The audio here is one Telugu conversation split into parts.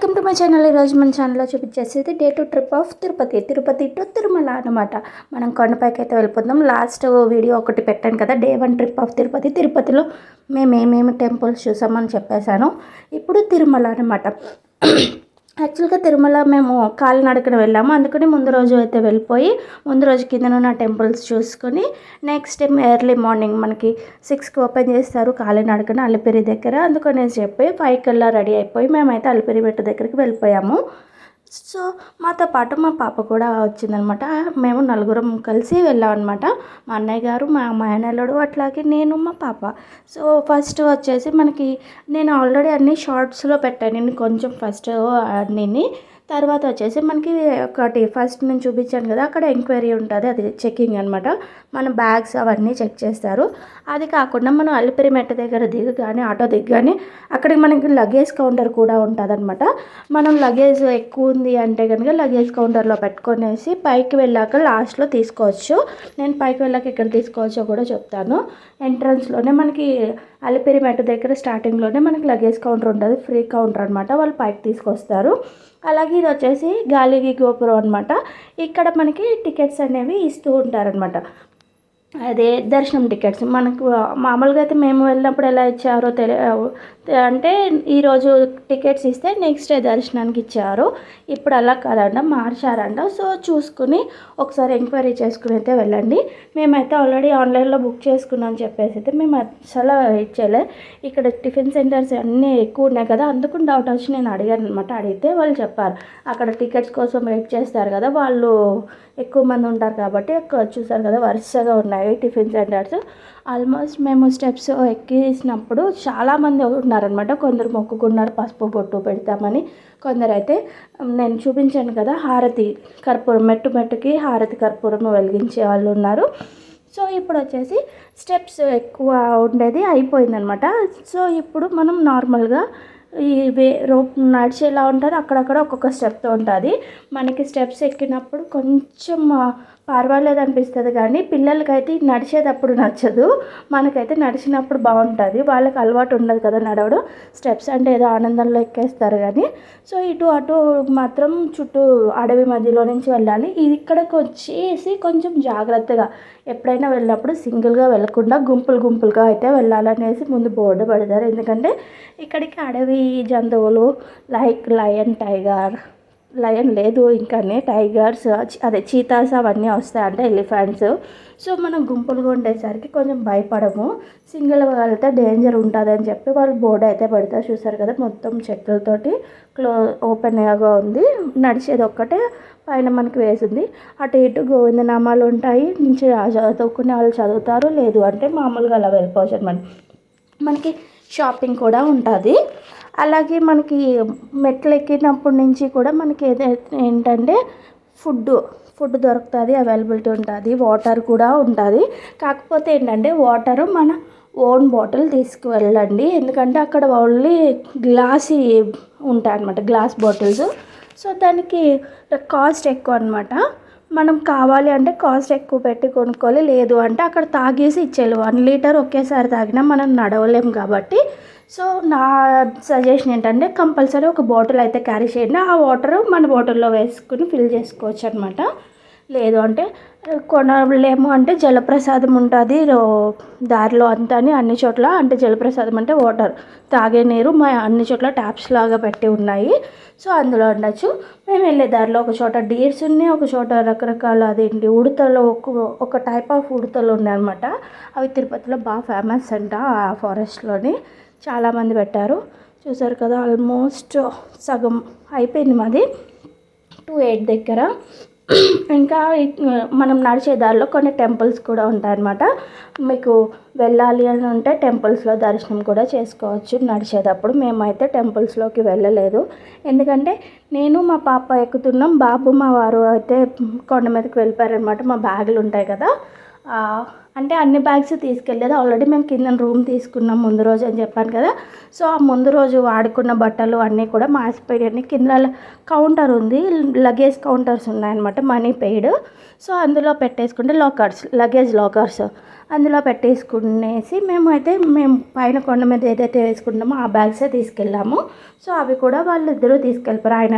వెల్కమ్ టు మై ఛానల్ ఈరోజు మన ఛానల్లో చూపించేసేది day two trip of Tirupati. Tirupati to Tirumala అనమాట మనం కొండపైకి అయితే వెళ్ళిపోతున్నాం. లాస్ట్ వీడియో ఒకటి పెట్టాను కదా day one trip of Tirupati. తిరుపతిలో మేము ఏమేమి టెంపుల్స్ చూసామని చెప్పేశాను. ఇప్పుడు తిరుమల అనమాట యాక్చువల్గా తిరుమల మేము కాలినడకన వెళ్ళాము. అందుకని ముందు రోజు అయితే వెళ్ళిపోయి ముందు రోజు కిందనున్న ఉన్న టెంపుల్స్ చూసుకొని నెక్స్ట్ టైం ఎర్లీ మార్నింగ్ మనకి సిక్స్కి ఓపెన్ చేస్తారు కాలినడకన అలిపిరి దగ్గర. అందుకని చెప్పి ఫైవ్ కల్లా రెడీ అయిపోయి మేమైతే అలిపిరి మెట్టు దగ్గరికి వెళ్ళిపోయాము. సో మాతో పాటు మా పాప కూడా వచ్చిందనమాట. మేము నలుగురం కలిసి వెళ్ళామన్నమాట మా అన్నయ్య గారు మా మేనల్లుడు అట్లాగే నేను మా పాప. సో ఫస్ట్ వచ్చేసి మనకి నేను ఆల్రెడీ అన్ని షార్ట్స్లో పెట్టాను. నేను కొంచెం ఫస్ట్ అన్నీ తర్వాత వచ్చేసి మనకి ఒకటి ఫస్ట్ నేను చూపించాను కదా అక్కడ ఎంక్వైరీ ఉంటుంది అది చెకింగ్ అనమాట మన బ్యాగ్స్ అవన్నీ చెక్ చేస్తారు. అది కాకుండా మనం అలిపిరి మెట్ట దగ్గర దిగగానే ఆటో దిగగానే అక్కడికి మనకి లగేజ్ కౌంటర్ కూడా ఉంటుంది అనమాట మనం లగేజ్ ఎక్కువ ఉంది అంటే కనుక లగేజ్ కౌంటర్లో పెట్టుకొనేసి పైకి వెళ్ళాక లాస్ట్లో తీసుకోవచ్చు. నేను పైకి వెళ్ళాక ఎక్కడ తీసుకోవచ్చో కూడా చెప్తాను. ఎంట్రన్స్లోనే మనకి అలిపిరి మెట్ట దగ్గర స్టార్టింగ్లోనే మనకి లగేజ్ కౌంటర్ ఉంటుంది ఫ్రీ కౌంటర్ అనమాట వాళ్ళు పైకి తీసుకొస్తారు. అలాగే ఇది వచ్చేసి గాలిగి గోపురం అనమాట ఇక్కడ మనకి టికెట్స్ అనేవి ఇస్తూ ఉంటారనమాట అదే దర్శనం టికెట్స్. మనకు మామూలుగా అయితే మేము వెళ్ళినప్పుడు ఎలా ఇచ్చారో తెలి అంటే ఈరోజు టికెట్స్ ఇస్తే నెక్స్ట్ డే దర్శనానికి ఇచ్చారు. ఇప్పుడు అలా కాదంట మార్చారంట. సో చూసుకుని ఒకసారి ఎంక్వైరీ చేసుకుని అయితే వెళ్ళండి. మేమైతే ఆల్రెడీ ఆన్లైన్లో బుక్ చేసుకున్నాం చెప్పేసి అయితే మేము అసలు ఇచ్చేలే ఇక్కడ టిఫిన్ సెంటర్స్ అన్నీ ఎక్కువ ఉన్నాయి కదా అందుకు డౌట్ వచ్చి నేను అడిగాను అనమాట. అడిగితే వాళ్ళు చెప్పారు అక్కడ టికెట్స్ కోసం వెయిట్ చేస్తారు కదా వాళ్ళు ఎక్కువ మంది ఉంటారు కాబట్టి చూసారు కదా వరుసగా ఉన్నాయి. టిఫిన్ సెంటర్స్ ఆల్మోస్ట్ మేము స్టెప్స్ ఎక్కేసినప్పుడు చాలామంది ఉన్నారనమాట కొందరు మొక్కుకున్నారు పసుపు బొట్టు పెడతామని. కొందరైతే నేను చూపించాను కదా హారతి కర్పూరం మెట్టు మెట్టుకి హారతి కర్పూరం వెలిగించే వాళ్ళు ఉన్నారు. సో ఇప్పుడు వచ్చేసి స్టెప్స్ ఎక్కువ ఉండేది అయిపోయిందనమాట సో ఇప్పుడు మనం నార్మల్గా ఈ వే రోప్ నడిచేలా ఉంటుంది అక్కడక్కడ ఒక్కొక్క స్టెప్తో ఉంటుంది. మనకి స్టెప్స్ ఎక్కినప్పుడు కొంచెం పర్వాలేదు అనిపిస్తుంది కానీ పిల్లలకైతే నడిచేటప్పుడు నచ్చదు. మనకైతే నడిచినప్పుడు బాగుంటుంది. వాళ్ళకి అలవాటు ఉండదు కదా నడవడం. స్టెప్స్ అంటే ఏదో ఆనందంలో ఎక్కేస్తారు కానీ. సో ఇటు అటు మాత్రం చుట్టూ అడవి మధ్యలో నుంచి వెళ్ళాలి. ఇది ఇక్కడికి వచ్చేసి కొంచెం జాగ్రత్తగా ఎప్పుడైనా వెళ్ళినప్పుడు సింగిల్గా వెళ్ళకుండా గుంపులు గుంపులుగా అయితే వెళ్ళాలనేసి ముందు బోర్డు పెడతారు. ఎందుకంటే ఇక్కడికి అడవి జంతువులు లైక్ లయన్ టైగర్ లయన్ లేదు ఇంకానే టైగర్స్ అదే చీతాస్ అవన్నీ వస్తాయి అంటే ఎలిఫెంట్స్. సో మనం గుంపులుగా ఉండేసరికి కొంచెం భయపడము. సింగిల్గా వెళ్తే డేంజర్ ఉంటుంది అని చెప్పి వాళ్ళు బోర్డు అయితే పెడతారు. చూసారు కదా మొత్తం చెట్లతోటి క్లో ఓపెన్గా ఉంది. నడిచేది ఒక్కటే పైన మనకి వేసింది. అటు ఇటు గోవిందనామాలు ఉంటాయి. నుంచి చదువుకునే వాళ్ళు చదువుతారు. లేదు అంటే మామూలుగా అలా వెళ్ళిపోవచ్చు అనమాట మనకి షాపింగ్ కూడా ఉంటుంది. అలాగే మనకి మెట్లు ఎక్కినప్పటి నుంచి కూడా మనకి ఏదైతే ఏంటంటే ఫుడ్ ఫుడ్ దొరుకుతుంది అవైలబిలిటీ ఉంటుంది వాటర్ కూడా ఉంటుంది. కాకపోతే ఏంటంటే వాటరు మన ఓన్ బాటిల్ తీసుకువెళ్ళండి. ఎందుకంటే అక్కడ ఓన్లీ గ్లాస్ ఉంటాయి అన్నమాట గ్లాస్ బాటిల్స్. సో దానికి కాస్ట్ ఎక్కువ అనమాట మనం కావాలి అంటే కాస్ట్ ఎక్కువ పెట్టి కొనుక్కోవాలి. లేదు అంటే అక్కడ తాగేసి ఇచ్చేయాలి. వన్ లీటర్ ఒకేసారి తాగినా మనం నడవలేం కాబట్టి. సో నా సజెషన్ ఏంటంటే కంపల్సరీ ఒక బాటిల్ అయితే క్యారీ చేయండి. ఆ వాటర్ మన బాటిల్లో వేసుకుని ఫిల్ చేసుకోవచ్చు అనమాట లేదు అంటే కొనలేము అంటే జలప్రసాదం ఉంటుంది దారిలో అంతా అన్ని చోట్ల అంటే జలప్రసాదం అంటే వాటర్ తాగే నీరు మా అన్ని చోట్ల ట్యాప్స్ లాగా పెట్టి ఉన్నాయి. సో అందులో ఉండొచ్చు. మేము వెళ్ళే దారిలో ఒక చోట డీర్స్ ఉన్నాయి ఒక చోట రకరకాల అదేంటి ఉడతలు ఒక ఒక టైప్ ఆఫ్ ఉడతలు ఉన్నాయన్నమాట అవి తిరుపతిలో బాగా ఫేమస్ అంట ఆ ఫారెస్ట్లోని చాలామంది పెట్టారు. చూసారు కదా ఆల్మోస్ట్ సగం అయిపోయింది మాది. టూ ఎయిట్ దగ్గర. ఇంకా మనం నడిచే దారిలో కొన్ని టెంపుల్స్ కూడా ఉంటాయన్నమాట. మీకు వెళ్ళాలి అని ఉంటే టెంపుల్స్లో దర్శనం కూడా చేసుకోవచ్చు నడిచేటప్పుడు. మేమైతే టెంపుల్స్లోకి వెళ్ళలేదు. ఎందుకంటే నేను మా పాప ఎక్కుతున్నాం. బాబు మా వారు అయితే కొండ మీదకి వెళ్ళిపోయారనమాట మా బ్యాగులు ఉంటాయి కదా. అంటే అన్ని బ్యాగ్స్ తీసుకెళ్ళలేదు ఆల్రెడీ మేము కింద రూమ్ తీసుకున్నాం ముందు రోజు అని చెప్పాను కదా. సో ఆ ముందు రోజు వాడుకున్న బట్టలు అన్నీ కూడా మాసిపోయాయి కింద కౌంటర్ ఉంది. లగేజ్ కౌంటర్స్ ఉన్నాయన్నమాట మనీ పెయిడ్. సో అందులో పెట్టేసుకుంటే లాకర్స్ లగేజ్ లాకర్స్ అందులో పెట్టేసుకునేసి మేమైతే మేము పైన కొండ మీద ఏదైతే వేసుకుంటామో ఆ బ్యాగ్సే తీసుకెళ్ళాము. సో అవి కూడా వాళ్ళిద్దరూ తీసుకెళ్ళిపోయారు. ఆయన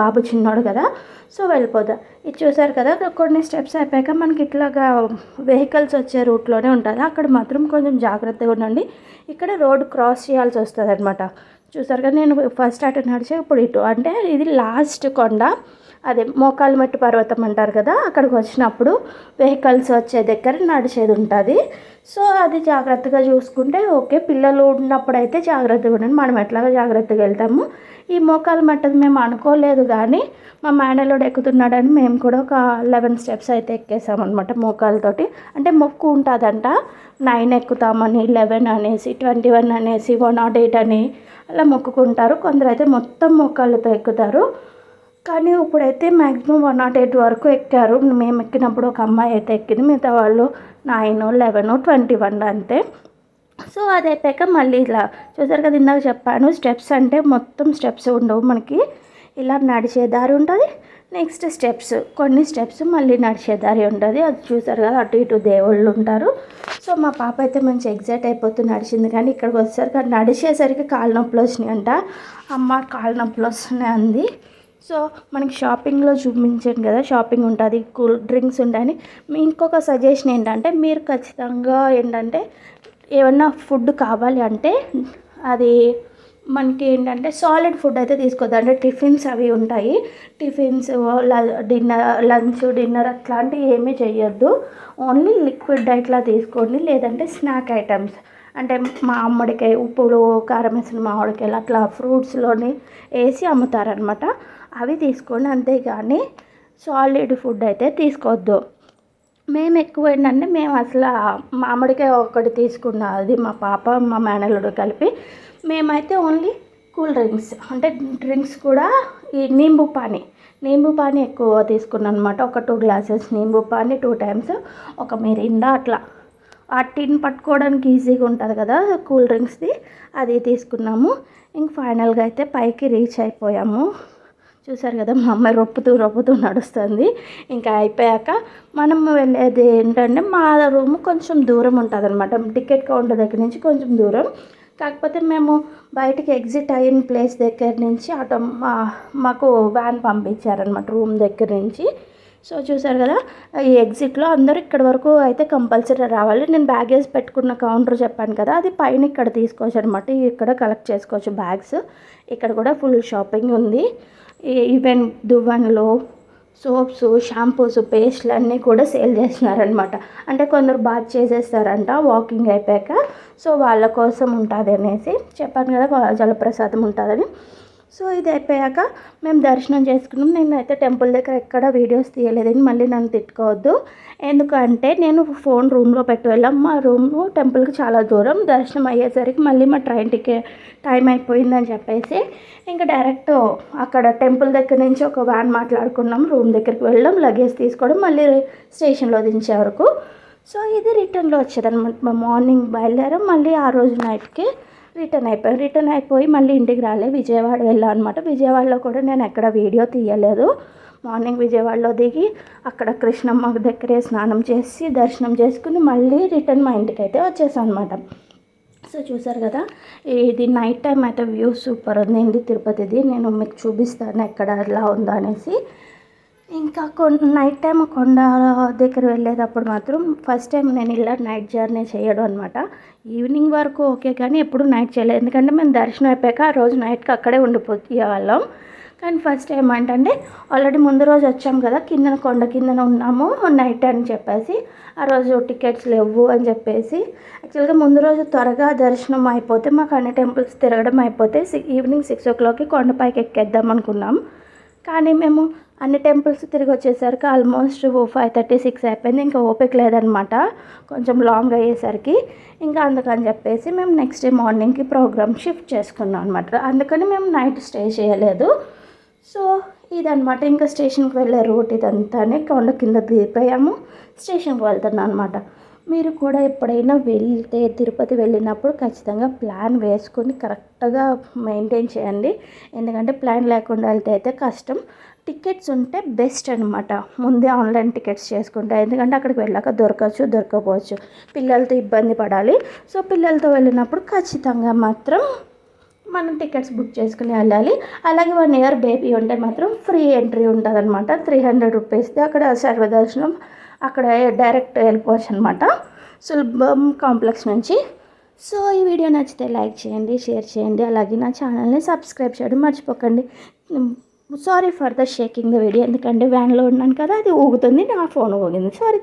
బాబు చిన్నోడు కదా. సో వెళ్ళిపోదా ఇది చూసారు కదా కొన్ని స్టెప్స్ అయిపోయాక మనకి ఇట్లాగా వెహికల్స్ వచ్చే రూట్లోనే ఉంటుంది. అక్కడ మాత్రం కొంచెం జాగ్రత్తగా ఉండండి. ఇక్కడ రోడ్ క్రాస్ చేయాల్సి వస్తుంది అనమాట చూసారుగా నేను ఫస్ట్ అటు నడిచే ఇప్పుడు ఇటు అంటే ఇది లాస్ట్ కొండ అదే మోకాలు పర్వతం అంటారు కదా అక్కడికి వచ్చినప్పుడు వెహికల్స్ వచ్చే దగ్గర నడిచేది ఉంటుంది. సో అది జాగ్రత్తగా చూసుకుంటే ఓకే పిల్లలు ఉన్నప్పుడు అయితే జాగ్రత్తగా ఉండండి. మనం ఎట్లాగా జాగ్రత్తగా వెళ్తాము. ఈ మోకాలు మట్టది మేము అనుకోలేదు కానీ మా మేనలోడు ఎక్కుతున్నాడని మేము కూడా ఒక లెవెన్ స్టెప్స్ అయితే ఎక్కేసామన్నమాట మోకాలతోటి. అంటే మొక్కు ఉంటుందంట. నైన్ ఎక్కుతామని లెవెన్ అనేసి ట్వంటీ వన్ అనేసి వన్ నాట్ ఎయిట్ అని అలా మొక్కుకుంటారు. కొందరు అయితే మొత్తం మోకాళ్ళతో ఎక్కుతారు. కానీ ఇప్పుడైతే మ్యాక్సిమం వన్ నాట్ ఎయిట్ వరకు ఎక్కారు. మేము ఎక్కినప్పుడు ఒక అమ్మాయి అయితే ఎక్కింది. మిగతా వాళ్ళు నైన్ లెవెన్ ట్వంటీ వన్ అంతే. సో అది అయిపోయాక మళ్ళీ ఇలా చూసారు కదా ఇందాక చెప్పాను స్టెప్స్ అంటే మొత్తం స్టెప్స్ ఉండవు మనకి. ఇలా నడిచే దారి ఉంటుంది. నెక్స్ట్ స్టెప్స్ కొన్ని స్టెప్స్ మళ్ళీ నడిచే దారి ఉంటుంది. అది చూసారు కదా అటు ఇటు దేవుళ్ళు ఉంటారు. సో మా పాప అయితే మంచి ఎగ్జైట్ అయిపోతూ నడిచింది. కానీ ఇక్కడికి వచ్చేసరికి నడిచేసరికి కాళ్ళ నొప్పులు వచ్చినాయి అంట అమ్మ కాళ్ళ నొప్పులు వస్తున్నాయి అంది. సో మనకి షాపింగ్లో చూపించాను కదా షాపింగ్ ఉంటుంది కూల్ డ్రింక్స్ ఉంటాయని. మీ ఇంకొక సజెషన్ ఏంటంటే మీరు ఖచ్చితంగా ఏంటంటే ఏమన్నా ఫుడ్ కావాలి అంటే అది మనకి ఏంటంటే సాలిడ్ ఫుడ్ అయితే తీసుకోవద్దు. అంటే టిఫిన్స్ అవి ఉంటాయి. టిఫిన్స్ డిన్నర్ లంచ్ డిన్నర్ అట్లాంటివి ఏమీ చేయొద్దు ఓన్లీ లిక్విడ్ డైట్లా తీసుకోండి. లేదంటే స్నాక్ ఐటమ్స్. అంటే మామిడికాయ ఉప్పులు కారం వేసిన మామిడికాయలు అట్లా ఫ్రూట్స్లోని వేసి అమ్ముతారనమాట. అవి తీసుకోండి అంతేగాని సాలిడ్ ఫుడ్ అయితే తీసుకోవద్దు. మేము ఎక్కువ ఏంటంటే మేము అసలు మామిడికాయ ఒకటి తీసుకున్నాం అది మా పాప మా మేనల్లుడు కలిపి మేమైతే ఓన్లీ కూల్ డ్రింక్స్ అంటే డ్రింక్స్ కూడా ఈ నింబు పానీ నింబు పానీ ఎక్కువ తీసుకున్నాను అనమాట ఒక two glasses nimbu pani two times ఒక మిరిండా అట్లా. ఆ టిన్ పట్టుకోవడానికి ఈజీగా ఉంటుంది కదా కూల్ డ్రింక్స్ది అది తీసుకున్నాము. ఇంక ఫైనల్గా అయితే పైకి రీచ్ అయిపోయాము. చూసారు కదా మా అమ్మాయి రొప్పుతూ రొప్పుతూ నడుస్తుంది. ఇంకా అయిపోయాక మనం వెళ్ళేది ఏంటంటే మా రూమ్ కొంచెం దూరం ఉంటుంది అనమాట టికెట్ కౌంటర్ దగ్గర నుంచి కొంచెం దూరం. కాకపోతే మేము బయటకి ఎగ్జిట్ అయిన ప్లేస్ దగ్గర నుంచి ఆటో మా మాకు వ్యాన్ పంపించారనమాట రూమ్ దగ్గర నుంచి. సో చూసారు కదా ఈ ఎగ్జిట్లో అందరూ ఇక్కడ వరకు అయితే కంపల్సరీ రావాలి. నేను బ్యాగేజ్ పెట్టుకున్న కౌంటర్ చెప్పాను కదా అది పైన ఇక్కడ తీసుకోవచ్చు అనమాట ఇక్కడ కలెక్ట్ చేసుకోవచ్చు బ్యాగ్స్. ఇక్కడ కూడా ఫుల్ షాపింగ్ ఉంది. ఈవెన్ దువ్వెనలు సోప్స్ షాంపూస్ పేస్ట్లు అన్నీ కూడా సేల్ చేస్తున్నారనమాట అంటే కొందరు బాత్ చేసేస్తారంట వాకింగ్ అయిపోయాక. సో వాళ్ళ కోసం ఉంటుంది అనేసి చెప్పాను కదా జలప్రసాదం ఉంటుందని. సో ఇది అయిపోయాక మేము దర్శనం చేసుకున్నాం. నేనైతే టెంపుల్ దగ్గర ఎక్కడ వీడియోస్ తీయలేదని మళ్ళీ నన్ను తిట్టుకోవద్దు. ఎందుకంటే నేను ఫోన్ రూమ్లో పెట్టి వెళ్ళాం. మా రూమ్ టెంపుల్కి చాలా దూరం. దర్శనం అయ్యేసరికి మళ్ళీ మా ట్రైన్ టికెట్ టైం అయిపోయిందని చెప్పేసి ఇంకా డైరెక్ట్ అక్కడ టెంపుల్ దగ్గర నుంచి ఒక వ్యాన్ మాట్లాడుకున్నాం. రూమ్ దగ్గరికి వెళ్ళాం. లగేజ్ తీసుకోవడం మళ్ళీ స్టేషన్లో దించే వరకు. సో ఇది రిటర్న్లో వచ్చేదన్నమాట. మా మార్నింగ్ బయలుదేరాం. మళ్ళీ ఆ రోజు నైట్కి రిటర్న్ అయిపోయాం రిటర్న్ అయిపోయి మళ్ళీ ఇంటికి రాలే. విజయవాడ వెళ్ళాం అనమాట విజయవాడలో కూడా నేను ఎక్కడ వీడియో తీయలేదు. మార్నింగ్ విజయవాడలో దిగి అక్కడ కృష్ణమ్మ దగ్గరే స్నానం చేసి దర్శనం చేసుకుని మళ్ళీ రిటర్న్ మా ఇంటికి అయితే వచ్చేసాం అనమాట సో చూసారు కదా ఇది నైట్ టైం అయితే వ్యూ సూపర్ ఉంది. తిరుపతిది? నేను మీకు చూపిస్తాను ఎక్కడ ఎలా ఉందో అనేసి ఇంకా కొన్ని నైట్ టైం కొండ దగ్గర వెళ్ళేటప్పుడు మాత్రం ఫస్ట్ టైం నేను ఇలా నైట్ జర్నీ చేయడం అనమాట ఈవినింగ్ వరకు ఓకే కానీ ఎప్పుడు నైట్ చేయలేదు. ఎందుకంటే మేము దర్శనం అయిపోయాక ఆ రోజు నైట్కి అక్కడే ఉండిపోయే వాళ్ళం కానీ ఫస్ట్ టైం ఏంటంటే ఆల్రెడీ ముందు రోజు వచ్చాం కదా కిందన కొండ కిందన ఉన్నాము నైట్ అని చెప్పేసి ఆ రోజు టికెట్స్ లేవు అని చెప్పేసి యాక్చువల్గా ముందు రోజు త్వరగా దర్శనం అయిపోతే మాకు అన్ని టెంపుల్స్ తిరగడం అయిపోతే ఈవినింగ్ సిక్స్ ఓ క్లాక్కి కొండపైకి ఎక్కేద్దాం అనుకున్నాం. కానీ మేము అన్ని టెంపుల్స్ తిరిగి వచ్చేసరికి ఆల్మోస్ట్ ఫైవ్ థర్టీ సిక్స్ అయిపోయింది. ఇంకా ఓపిక లేదనమాట కొంచెం లాంగ్ అయ్యేసరికి ఇంకా అందుకని చెప్పేసి మేము నెక్స్ట్ డే మార్నింగ్కి ప్రోగ్రామ్ షిఫ్ట్ చేసుకున్నాం అనమాట అందుకని మేము నైట్ స్టే చేయలేదు. సో ఇదనమాట ఇంకా స్టేషన్కి వెళ్ళే రూట్ ఇదంతానే కొండ కింద దిగిపోయాము. స్టేషన్కి వెళ్తున్నాం అనమాట మీరు కూడా ఎప్పుడైనా వెళ్తే తిరుపతి వెళ్ళినప్పుడు ఖచ్చితంగా ప్లాన్ వేసుకొని కరెక్ట్గా మెయింటైన్ చేయండి. ఎందుకంటే ప్లాన్ లేకుండా వెళ్తే అయితే కష్టం. టికెట్స్ ఉంటే బెస్ట్ అనమాట ముందే ఆన్లైన్ టికెట్స్ చేసుకుంటా. ఎందుకంటే అక్కడికి వెళ్ళాక దొరకచ్చు దొరకపోవచ్చు. పిల్లలతో ఇబ్బంది పడాలి. సో పిల్లలతో వెళ్ళినప్పుడు ఖచ్చితంగా మాత్రం మనం టికెట్స్ బుక్ చేసుకుని వెళ్ళాలి. అలాగే వన్ ఇయర్ బేబీ ఉంటే మాత్రం ఫ్రీ ఎంట్రీ ఉంటుంది అనమాట త్రీ హండ్రెడ్ రూపీస్ది అక్కడ సర్వదర్శనం అక్కడ డైరెక్ట్ వెళ్ళిపోవచ్చు అనమాట సులభం కాంప్లెక్స్ నుంచి. సో ఈ వీడియో నచ్చితే లైక్ చేయండి షేర్ చేయండి. అలాగే నా ఛానల్ని సబ్స్క్రైబ్ చేయడం మర్చిపోకండి. Sorry for the shaking the video ఎందుకంటే వ్యాన్లో ఉన్నాను కదా అది ఊగుతుంది నా ఫోన్ ఊగింది. సారీ